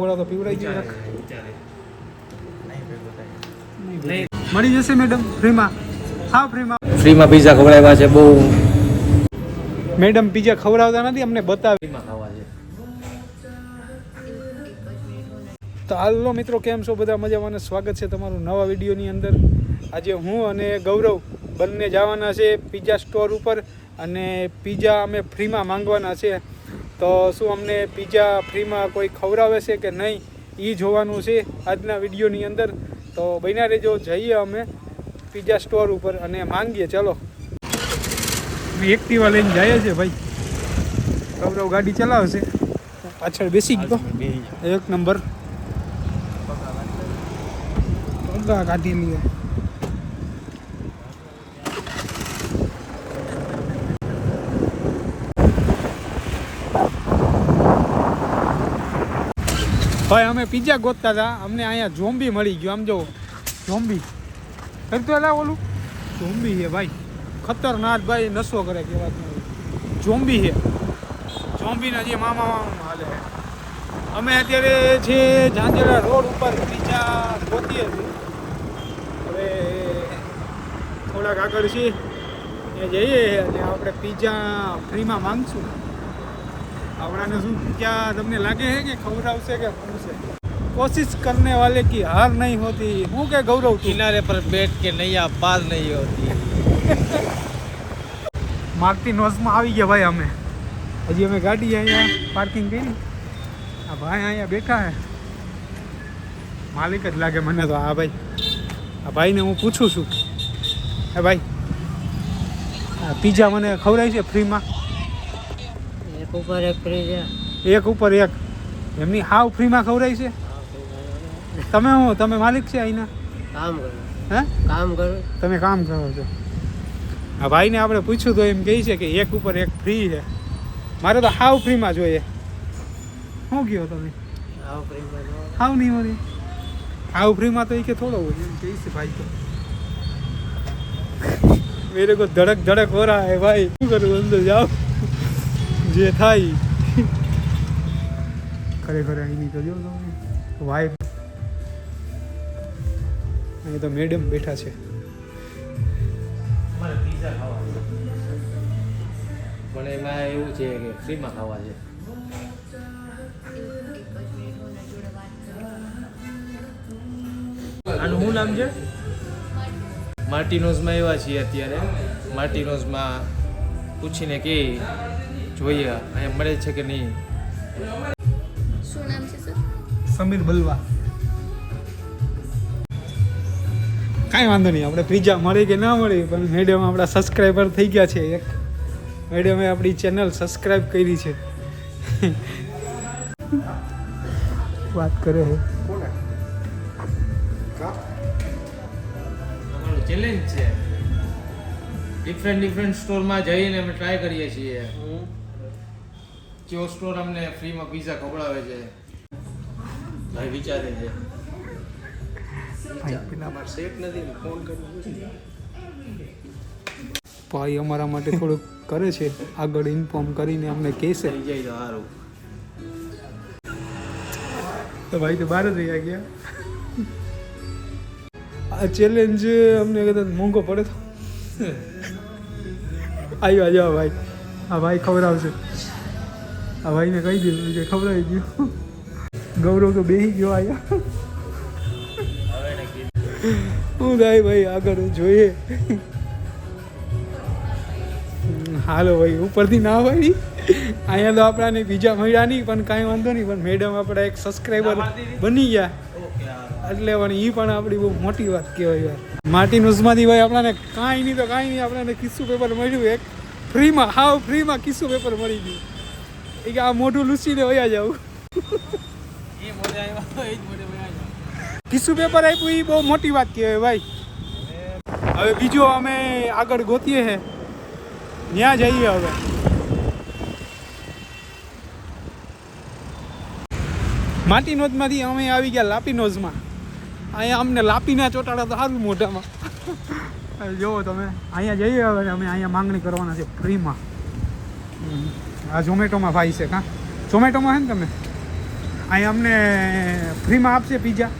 બોલા તો પીવડાઈ ગયું મળી જશે મેડમ ફ્રીમાં હા ફ્રીમાં ફ્રીમાં પીઝા ખવડાવ્યા છે બહુ. મેડમ પીઝા ખવડાવતા નથી અમને બતાવી. ફ્રીમાં ખાવા છે. તો હાલો મિત્રો કેમ છો? બધા મજામાં સ્વાગત છે તમારું નવા વિડીયોની અંદર. આજે હું અને ગૌરવ બંને જવાના છે પીઝા સ્ટોર ઉપર અને પીઝા અમે ફ્રીમાં માંગવાના છે. તો શું અમને પીઝા ફ્રીમાં કોઈ ખવડાવે છે કે નહીં એ જોવાનું છે આજના વિડીયોની અંદર. તો બન્યા રેજો જઈએ અમે પીઝા સ્ટોર ઉપર અને માંગીએ ચલો. એક્ટિવા લઈને જઈએ છે ભાઈ. ગૌરવ ગાડી ચલાવશે પાછળ બેસી ગયો. એક નંબર. કાઢી લઈએ ભાઈ, અમે પિઝા ગોતતા હતા. અમને અહીંયા ઝોમ્બી મળી ગયું. આમ જો ઝોમ્બી કરતો એલા ઓલું. ઝોમ્બી છે ભાઈ. ખતરનાક ભાઈ, નશો કરે કહેવાય. ઝોમ્બી છે. ઝોમ્બીના જે મામા મામા હાલે. અમે અત્યારે જે ઝાંઝરા રોડ ઉપર પિઝા ગોતીએ છીએ. હવે થોડાક આગળ છે એ જઈએ અને આપણે પિઝા ફ્રીમાં માંગશું. આપણાને શું ક્યાં તમને લાગે છે કે ખવડાવશે કે પૂછશે કોશિશ કરને વાલે કી હાર નહીં હોતી. હું કે ગૌરવ કિનારે પર બેઠ કે નૈયા પાર નહીં હોતી. મારતી નોઝમાં આવી ગયા ભાઈ અમે. હજી અમે ગાડી અહીંયા પાર્કિંગ કરી. આ ભાઈ અહીંયા બેઠા હે માલિક જ લાગે મને તો. આ ભાઈ. આ ભાઈને હું પૂછું છું. હે ભાઈ. આ પીઝા મને ખવડાવી છે ફ્રીમાં ઉપર એક ફ્રી છે. એક ઉપર એક. એમની હાવ ફ્રીમાં ખવડાય છે? તમે હું તમે માલિક છે અહીંના? કામ કરો. હે? કામ કરો. તમે કામ કરો છો. આ ભાઈને આપણે પૂછ્યું તો એમ કહે છે કે એક ઉપર એક ફ્રી છે. મારે તો હાવ ફ્રીમાં જોઈએ. શું કહો તમે? હાવ ફ્રીમાં હાવ નહીં મળી હાવ ફ્રીમાં તો એ કે થોડો હોય. એમ કહે છે ભાઈ તો. મેરે કો ધડક ધડક હો રહા હે ભાઈ. શું કરું અંદર જાઓ. જે થાય. ખરેખર અહીંની તો જો તમે વાઈફ અહીં તો મેડમ બેઠા છે. પણ એમાં એવું છે કે ફ્રીમાં ખાવા છે. આનું શું નામ છે? માર્ટિનોઝમાં એવા છીએ અત્યારે. માર્ટિનોઝમાં પૂછીને કે જોઈએ અહીંયા મળે છે કે નહીં? શું નામ છે સર? સમીર બલવા. કાંઈ વાંધો નહીં આપણે પિઝા મળે કે ના મળે પણ મેડમ આપણા સબસ્ક્રાઈબર થઈ ગયા છે એક. મેડમે આપણી ચેનલ સબસ્ક્રાઈબ કરી છે. વાત કરે છે ચેલેન્જ છે. ડિફરન્ટ ડિફરન્ટ સ્ટોરમાં જઈને અમે ટ્રાય કરીએ છીએ. કયો સ્ટોર અમને ફ્રીમાં પીઝા ખવડાવે છે? ભાઈ વિચારે છે. ભાઈ. અમારા માટે થોડુંક કરે છે. આગળ ઇન્ફોર્મ કરીને અમને કહેશે. થઈ જાય તો સારું. તો ભાઈ તો બહાર જ રહ્યા ગયા. આ ચેલેન્જ અમને કદાચ મોંઘો પડે તો. આવ્યો જાવ ભાઈ. આ ભાઈ ખવડાવશે. આ ભાઈને કહી દીધું કે ખવડાવી ગયું ગૌરવ તો બેસી ગયો આવ્યા શું થાય ભાઈ આગળ જોઈએ. હાલો ભાઈ, ઉપરથી ના ભાઈ અહીંયા તો આપણાને બીજા મળ્યા નહીં, પણ કાંઈ વાંધો નહીં, પણ મેડમ આપણા એક સબસ્ક્રાઈબર બની ગયા. એટલે પણ એ પણ આપણી બહુ મોટી વાત કહેવાય યાર. માર્ટિન ઉસ્માદી ભાઈ આપણાને કાંઈ નહીં, તો કાંઈ નહીં, આપણાને કિસ્સું પેપર મળ્યું એક. ફ્રીમાં હાવ ફ્રીમાં કિસ્સું પેપર મળી ગયું. એ કે આ મોઢું લૂસીને વયા જાવ આવ્યા પેપર આપ્યું એ બહુ મોટી વાત કહેવાય ભાઈ. હવે બીજો અમે આગળ ગોતીએ છે ત્યાં જઈએ હવે. માટી નોજમાંથી અમે આવી ગયા લાપી નોજમાં. અહીંયા અમને લાપીના ચોટાડા તો સારું મોઢામાં. જુઓ તમે. અહીંયા જઈએ હવે અમે અહીંયા માંગણી કરવાના છે ફ્રીમાં. આ ઝોમેટોમાં ભાઈ છે કાં? ઝોમેટોમાં છે ને તમે? અહીં અમને ફ્રીમાં આપશે પીઝા.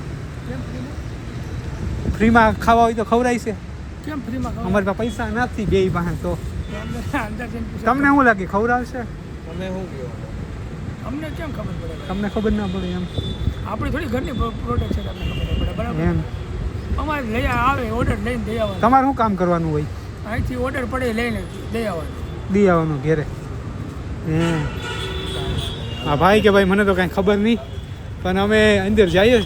ફ્રીમાં? ખાવા હોય તો ખવડાવશે કેમ ફ્રીમાં ખાવા અમારી પાસે પૈસા નથી બે પાસે તો. તમને શું લાગે ખવડાવશે? તમે શું કહો અમને કેમ ખબર પડે તમને ખબર ના પડે એમ. આપણે થોડી ઘરની પ્રોડક્ટ છે તમને ખબર પડે બરાબર? એમ. અમારે લઈ આવે ઓર્ડર લઈને દઈ આવવાનું. તમારે શું કામ કરવાનું હોય? અહીંથી ઓર્ડર પડે લઈને દઈ આવવાનું. દઈ આવવાનું ઘેરે. હા. ભાઈ કે ભાઈ મને તો કાંઈ ખબર નહીં પણ અમે અંદર જઈએ.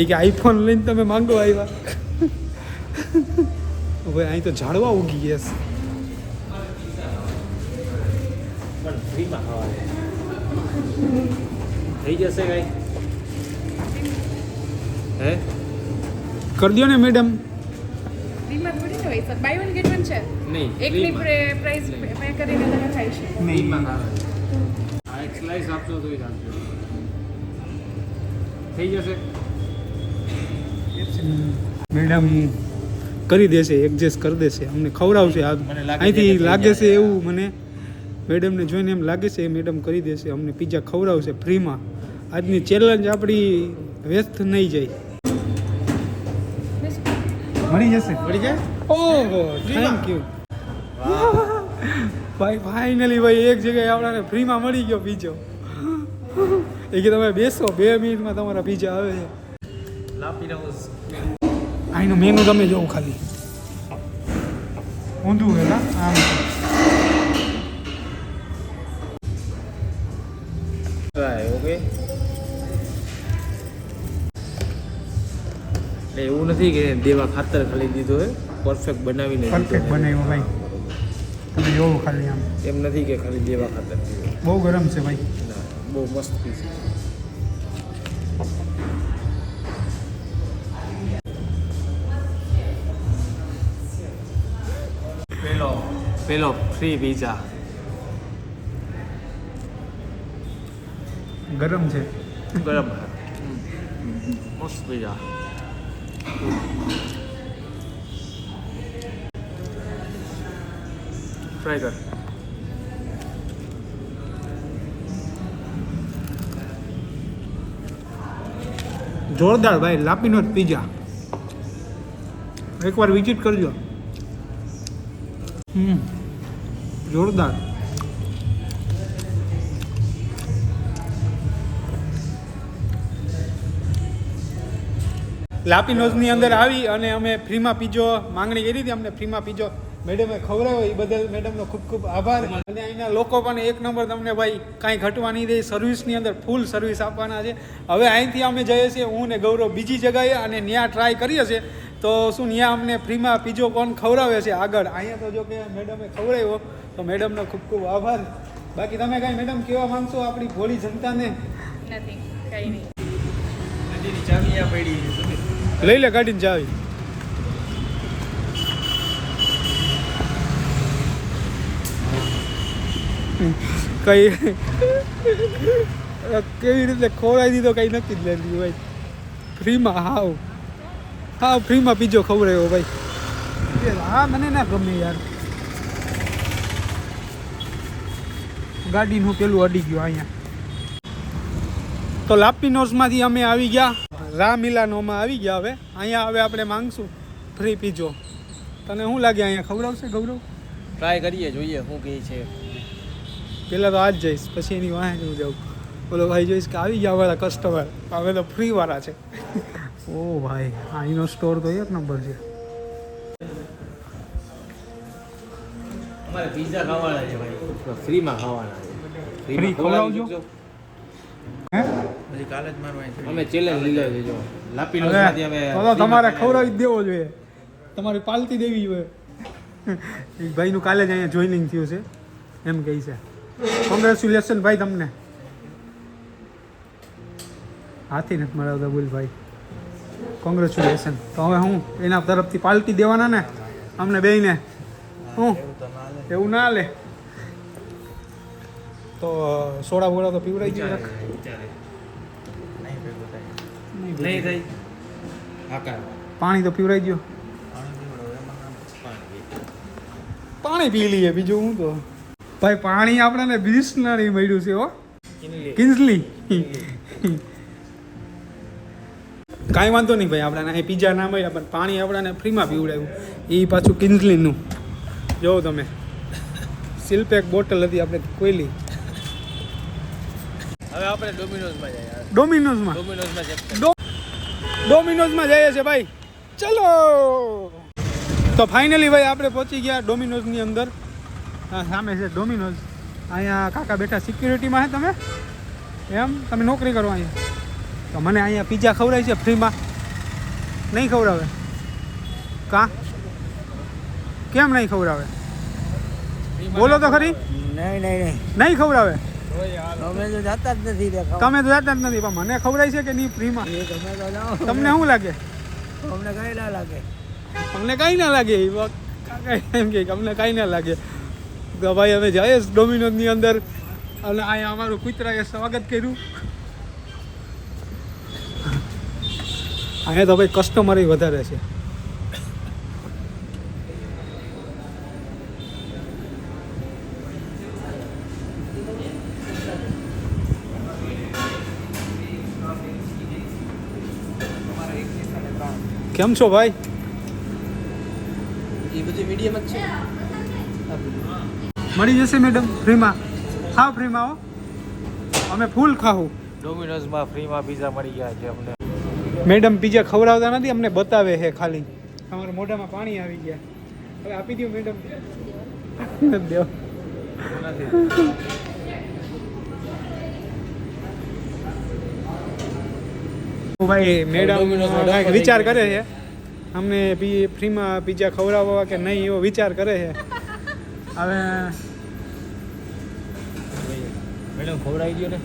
એ કે આઈફોન લઈને તમે માંગો આવ્યા. ભાઈ અહીં તો ઝાડવા ઉગી ગયા છે. થઈ જશે કઈ? હે? કરી દો ને મેડમ. ફ્રીમાં થોડી ને હોય sir buy one get one છે. નહીં એકની. પ્રાઇસ પે કરીને તમે ખાઈ શકો નહીં. માં આવે. આ એક સ્લાઇસ આપશો તોય ચાલશે થઈ જશે. મેડમ કરી દેશે એડજસ્ટ કરી દેશે. અમને ખવડાવશે આ મને લાગે છે અહીંથી લાગે છે એવું મને. મેડમને જોઈને એમ લાગે છે મેડમ કરી દેશે. અમને પીઝા ખવડાવશે ફ્રીમાં. આજની ચેલેન્જ આપણી વ્યસ્ત નહીં જાય. મળી જશે. મળી જાય? ઓહો થેન્ક યુ ભાઈ ફાઇનલી ભાઈ એક જગ્યાએ આપણાને ફ્રીમાં મળી ગયો બીજો એ કે તમે બેસો બે મિનિટમાં તમારા બીજા આવે છે. અહીંનું મેનુ તમે જોવો ખાલી. ઊંધું હે? ના આમ એટલે એવું નથી કે દેવા ખાતર ખાલી દીધો હોય પરફેક્ટ બનાવીને પરફેક્ટ બનાવ્યો ભાઈ. તમે જોવો ખાલી આમ. એમ નથી કે ખાલી દેવા ખાતર બહુ ગરમ છે ભાઈ. ના બહુ મસ્ત પીસ છે. પેલો પેલો ફ્રી પીઝા ગરમ છે. ગરમ. મસ્ત પીઝા ટ્રાય કર જોરદાર ભાઈ લાપીનો પીઝા એકવાર વિઝિટ કરજો. હમ જોરદાર. લાપીનોઝની અંદર આવી અને અમે ફ્રીમાં પીજો માંગણી કરી હતી અમને ફ્રીમાં પીજો. મેડમે ખવડાવ્યો એ બદલ મેડમનો ખૂબ ખૂબ આભાર. અને અહીંના લોકો પણ એક નંબર તમને ભાઈ કાંઈ ઘટવા નહીં દે સર્વિસની અંદર ફૂલ સર્વિસ આપવાના છે. હવે અહીંથી અમે જઈએ છીએ હું ને ગૌરવ બીજી જગાએ અને ત્યાં ટ્રાય કરીએ છીએ. તો શું ત્યાં અમને ફ્રીમાં પીજો કોણ ખવડાવે છે આગળ? અહીંયા તો જો કે મેડમે ખવડાવ્યો તો મેડમનો ખૂબ ખૂબ આભાર. બાકી તમે કાંઈ મેડમ કેવા માંગશો આપણી ભોળી જનતાને? નથી કંઈ નહીં. નદીની ચાવી આ પડી લઈ લે ગાડીને ચાવી કઈ કેવી રીતે ખોરાઈ દીધો કઈ નક્કી જ લેતી ભાઈ. ફ્રીમાં, હાવ. હાવ ફ્રીમાં પીજો એવો ભાઈ. હા, મને ના ગમે યાર. ગાડીનું પેલું અડી ગયું અહીંયા. તો લાપીનોસમાંથી અમે આવી ગયા. રામિલાનોમાં આવી ગયા હવે. અહીંયા હવે આપણે માંગશું ફ્રી પીજો તને શું લાગે અહીંયા? ખવડાવશે ગૌરવ? ટ્રાય કરીએ જોઈએ શું કહે છે. પહેલાં તો આજ જઈશ પછી એની વાહે હું જાઉં. બોલો ભાઈ જોઈશ કે આવી ગયા વાળા કસ્ટમર હવે તો ફ્રી વાળા છે. ઓ ભાઈ અહીંનો સ્ટોર તો એક નંબર છે. અમારે પીઝા ખાવાના છે ભાઈ. ફ્રીમાં ખાવાના છે. Free કાલે જ મારું હે અમે ચેલેન્જ લીધા છે જો. લાપી હવે તો તમારે ખવડાવી જ દેવો જોઈએ. તમારે પાલતી દેવી જોઈએ. એક ભાઈનું કાલે જ અહીંયા જોઈનિંગ થયું છે એમ કહે છે. કોંગ્રેચ્યુલેશન ભાઈ તમને. હાથી નથી મળાવતા બોલ ભાઈ કોંગ્રેચ્યુલેશન તો હવે હું એના તરફથી પાલટી દેવાના ને અમને બેયને. હું? એવું ના લે. તો સોડા બોડા તો પીવડાવી જ રાખ. નહીં થઈ. આકાર પાણી તો પીવરાઈ ગયો પાણી પી લઈએ બીજું હું તો ભાઈ પાણી આપણને બિસ્લરી મળ્યું છે હો. કિન્સલી કાંઈ વાંધો નહીં ભાઈ આપણાને અહીં પીઝા ના મળ્યા પણ પાણી આપણાને ફ્રીમાં પીવડાવ્યું. એ પાછું કિન્સલીનું જોવો તમે. સિલ્પેક બોટલ હતી આપણે કોઈલી હવે આપણે ડોમિનોઝમાં જઈએ. ડોમિનોઝમાં ડોમિનોઝમાં ડોમિનોઝમાં જઈએ છે ભાઈ. ચલો. તો ફાઇનલી ભાઈ આપણે પહોંચી ગયા ડોમિનોઝની અંદર. સામે છે ડોમિનોઝ. અહીંયા કાકા બેઠા સિક્યુરિટીમાં હે તમે? એમ? તમે નોકરી કરો અહીંયા. તો મને અહીંયા પીઝા ખવડાય છે ફ્રીમાં નહીં ખવડાવે. કા? કેમ નહીં ખવડાવે? બોલો તો ખરી. નહીં નહીં નહીં. નહીં ખવડાવે? અમે તો જતા જ નથી તમે તો જતા જ નથી પણ મને ખવડાય છે કે નહીં ફ્રીમાં? તમે તો જાઓ. તમને શું લાગે? અમને કઈ ના લાગે. અમને કાંઈ ના લાગે એમ કે અમને કાંઈ ના લાગે. તો ભાઈ અમે જઈએ ડોમિનોઝની અંદર. અને અહીંયા અમારું કૂતરાએ સ્વાગત કર્યું. અહીંયા તો ભાઈ કસ્ટમર વધારે છે. કેમ છો ભાઈ? એ બધું મીડિયમ જ છે. મળી જશે મેડમ ફ્રીમાં હા ફ્રીમાં હો. અમે ફૂલ ખાવું ડોમિનોઝમાં ફ્રીમાં પીઝા મળી ગયા છે અમને. મેડમ પીઝા ખવડાવતા નથી અમને બતાવે છે ખાલી. અમારા મોઢામાં પાણી આવી ગયા. હવે આપી દો મેડમ નથી. દેવા ભાઈ મેડમ વિચાર કરે છે? અમને ફ્રીમાં પીઝા ખવડાવવા કે નહીં એવો વિચાર કરે છે? હવે મેડમ ખવડાવી ગયો ને.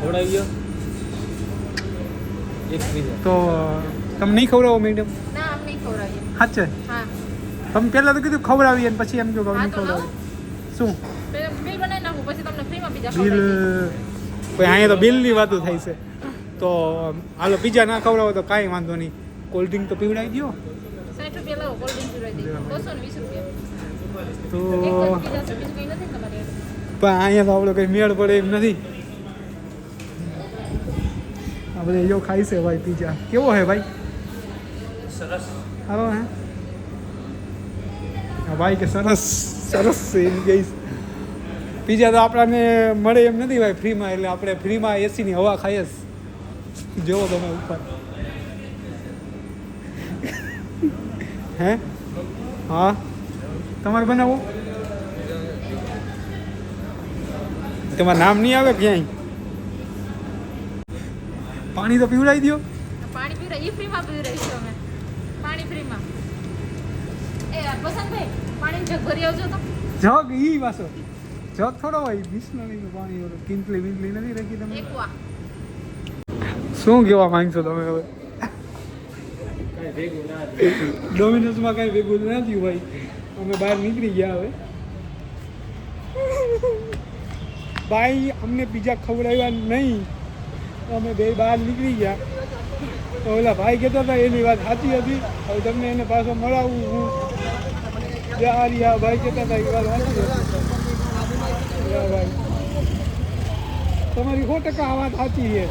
ખવડાવી ગયો એક પીઝા. તો તમે નહીં ખવડાવો મેડમ? ના આમ સાચે તમે પહેલાં તો કીધું ખવડાવીએ પછી એમ કહ્યું કે નહીં ખવડાવીએ. શું? બિલ કોઈ અહીંયા તો બિલની વાતો થાય છે. તો હાલો પીઝા ના ખવડાવો તો કાંઈ વાંધો નહીં. કોલ્ડ ડ્રિંક તો પીવડાવી દો તો પણ અહીંયા તો આપણે કંઈ મેળ પડે એમ નથી. આપણે જો ખાઈ છે ભાઈ પીઝા. કેવો હે ભાઈ? સરસ. સારો હે? હા ભાઈ કે સરસ સરસ છે એમ કહીશ પીઝા તો આપણને મળે એમ નથી ભાઈ ફ્રીમાં એટલે આપણે ફ્રીમાં એસીની હવા ખાઈએ જ. જોવો તમે ઉપર. હે? હા? તમારે બનાવો તમારું નામ નહીં આવે ક્યાંય? પાણી તો પીવડાવી દો પાણી પીવડાવી ફ્રીમાં પીવડાવી છે અમે. પાણી ફ્રીમાં. એ વસંતભાઈ પાણી જગ ભરી આવજો તો. જગ ઈ પાછો જગ થોડો હોય બિસ્લરીનું પાણી ઓલું કિંતલી વિંતલી નથી રાખી તમે? શું કહેવા માંગશો તમે હવે? ડોમિનોઝમાં કાંઈ ભેગું ના થયું ભાઈ. અમે બહાર નીકળી ગયા હવે. ભાઈ અમને બીજા ખવડાવ્યા નહીં. અમે બે બહાર નીકળી ગયા. તો ઓલા ભાઈ કહેતા હતા એની વાત સાચી હતી. હવે તમને એને પાછો મળાવું હું. યાર આ ભાઈ કહેતા હતા એ વાત સાચી હતી. તમારી સો ટકા વાત સાચી છે.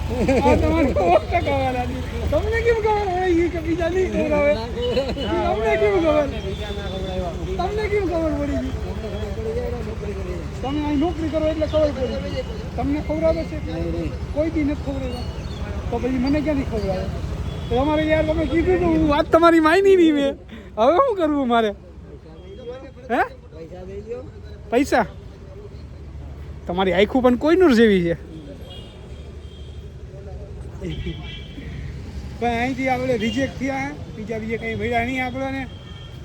તમારી સો ટકા વાત સાચી તમને કેમ ખબર ઈ કે બીજા નહીં ખવડાવે? તમને કેમ ખબર? તમને કેમ ખબર પડી ગઈ? તમે અહીં નોકરી કરો એટલે ખબર પડી તમને ખવડાવે છે કોઈ બી નથી ખવડાવ્યા તો પછી મને ક્યાંથી ખવડાવે? તમારે યાર તમે કીધું તો હું વાત તમારી માયની નહીં મેં. હવે શું કરવું મારે? હે? પૈસા? તમારી આખું પણ કોઈનું જેવી છે. પણ અહીંથી આપણે રિજેક્ટ થયા બીજા બીજા કંઈ મળ્યા નહીં આપણને.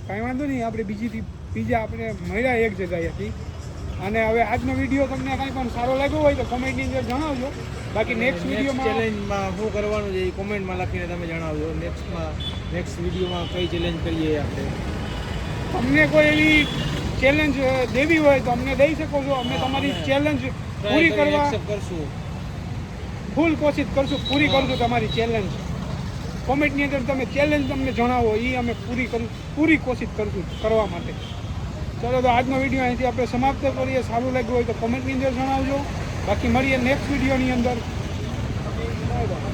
કાંઈ વાંધો નહીં આપણે બીજીથી બીજા આપણે મળ્યા એક જગ્યાએથી. અને હવે આજનો વીડિયો તમને કાંઈ પણ સારો લાગ્યો હોય તો કોમેન્ટની અંદર જણાવજો. બાકી નેક્સ્ટ વિડીયોમાં ચેલેન્જમાં શું કરવાનું છે એ કોમેન્ટમાં લખીને તમે જણાવજો. નેક્સ્ટમાં નેક્સ્ટ વિડીયોમાં કઈ ચેલેન્જ કરીએ આપણે? તમને કોઈ એવી ચેલેન્જ દેવી હોય તો અમને દઈ શકો છો. અમે તમારી ચેલેન્જ પૂરી કરવા કરશું. ફૂલ કોશિશ કરશું પૂરી કરશું તમારી ચેલેન્જ કોમેન્ટની અંદર તમે ચેલેન્જ તમને જણાવો એ અમે પૂરી કરું પૂરી કોશિશ કરશું કરવા માટે. ચલો તો આજનો વીડિયો અહીંથી આપણે સમાપ્ત કરીએ. સારું લાગ્યું હોય તો કોમેન્ટની અંદર જણાવજો. બાકી મળીએ નેક્સ્ટ વિડીયોની અંદર. બાય